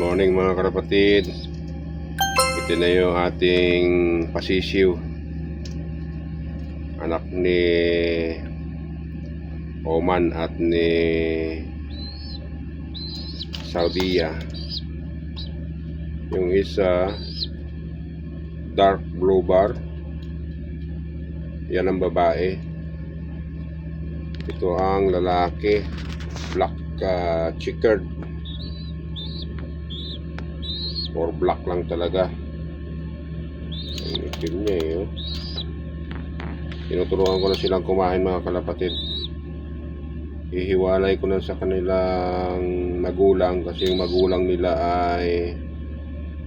morning mga karapatid. Ito na yung ating pasisiw. Anak ni Oman at ni Saudiya. Yung isa dark blue bar. Yan ang babae. Ito ang lalaki black uh, checkered or black lang talaga ang itim niya eh oh. tinuturuan ko na silang kumain mga kalapatid ihiwalay ko na sa kanilang magulang kasi yung magulang nila ay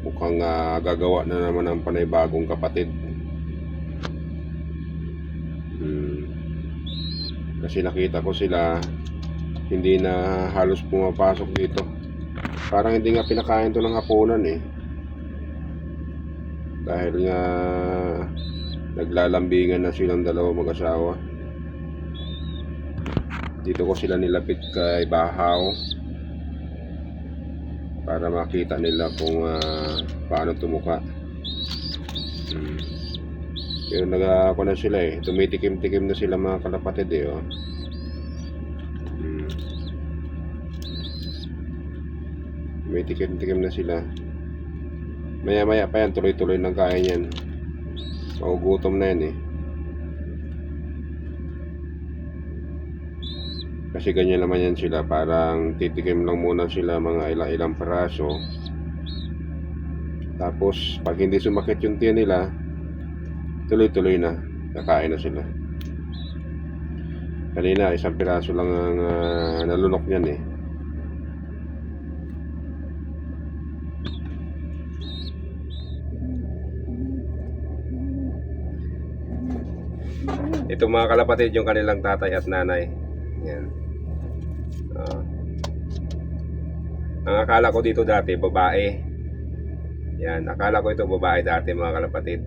mukhang ah, gagawa na naman ng panibagong kapatid hmm. kasi nakita ko sila hindi na halos pumapasok dito parang hindi nga pinakain to ng hapunan eh dahil nga naglalambingan na silang dalawa mag-asawa dito ko sila nilapit kay Bahaw para makita nila kung ah, paano tumuka hmm. pero nag na sila eh tumitikim-tikim na sila mga kalapatid eh oh. May tikim-tikim na sila. Maya-maya pa yan, tuloy-tuloy ng kain yan. Magugutom na yan eh. Kasi ganyan naman yan sila, parang titikim lang muna sila mga ilang-ilang peraso. Tapos, pag hindi sumakit yung tiyan nila, tuloy-tuloy na, nakain na sila. Kanina, isang piraso lang ang ah, nalunok niyan eh. Ito mga kalapatid yung kanilang tatay at nanay. Yan. Ah. ang akala ko dito dati, babae. Yan, akala ko ito babae dati mga kalapatid.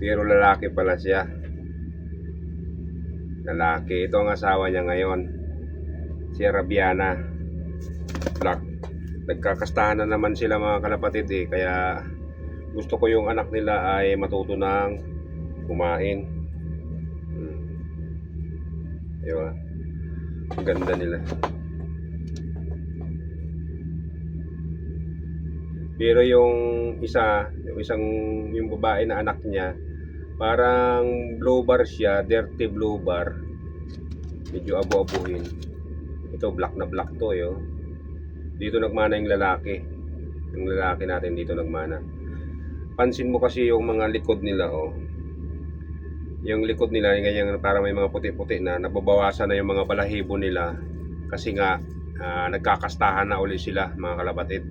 Pero lalaki pala siya. Lalaki. Ito ang asawa niya ngayon. Si Arabiana. Black. Nagkakastahan na naman sila mga kalapatid eh. Kaya gusto ko yung anak nila ay matuto ng kumain. Di ba? Ang ganda nila. Pero yung isa, yung isang yung babae na anak niya, parang blue bar siya, dirty blue bar. Medyo abo-abuhin. Ito black na black to, yo. Dito nagmana yung lalaki. Yung lalaki natin dito nagmana. Pansin mo kasi yung mga likod nila, oh yung likod nila ganyan para may mga puti-puti na nababawasan na yung mga balahibo nila. Kasi nga ah, nagkakastahan na uli sila mga kalabatid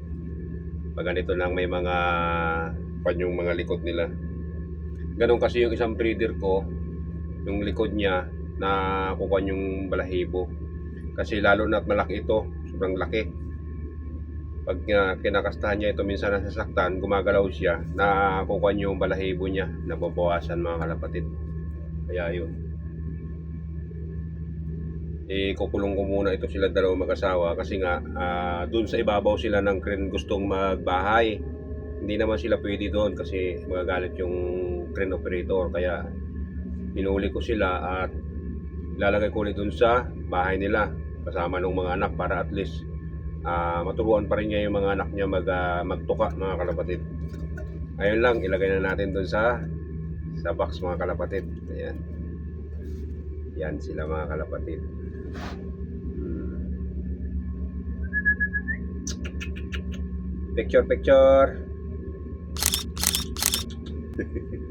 pag ganito lang may mga pan yung mga likod nila. Ganun kasi yung isang breeder ko yung likod niya na kukuha yung balahibo. Kasi lalo na't malaki ito sobrang laki. Pag uh, kinakastahan niya ito minsan nasasaktan gumagalaw siya na kukuha yung balahibo niya nababawasan mga kalapatid kaya yun. Eh, kukulong ko muna ito sila dalawang mag-asawa kasi nga ah, dun sa ibabaw sila ng crane gustong magbahay. Hindi naman sila pwede doon kasi magagalit yung crane operator. Kaya hinuli ko sila at lalagay ko ulit dun sa bahay nila kasama ng mga anak para at least ah, maturuan pa rin niya yung mga anak niya mag, ah, magtuka mga kalapatid. Ayun lang, ilagay na natin dun sa sa box mga kalapatid. Ayan. Yan sila mga kalapatid. Picture, picture.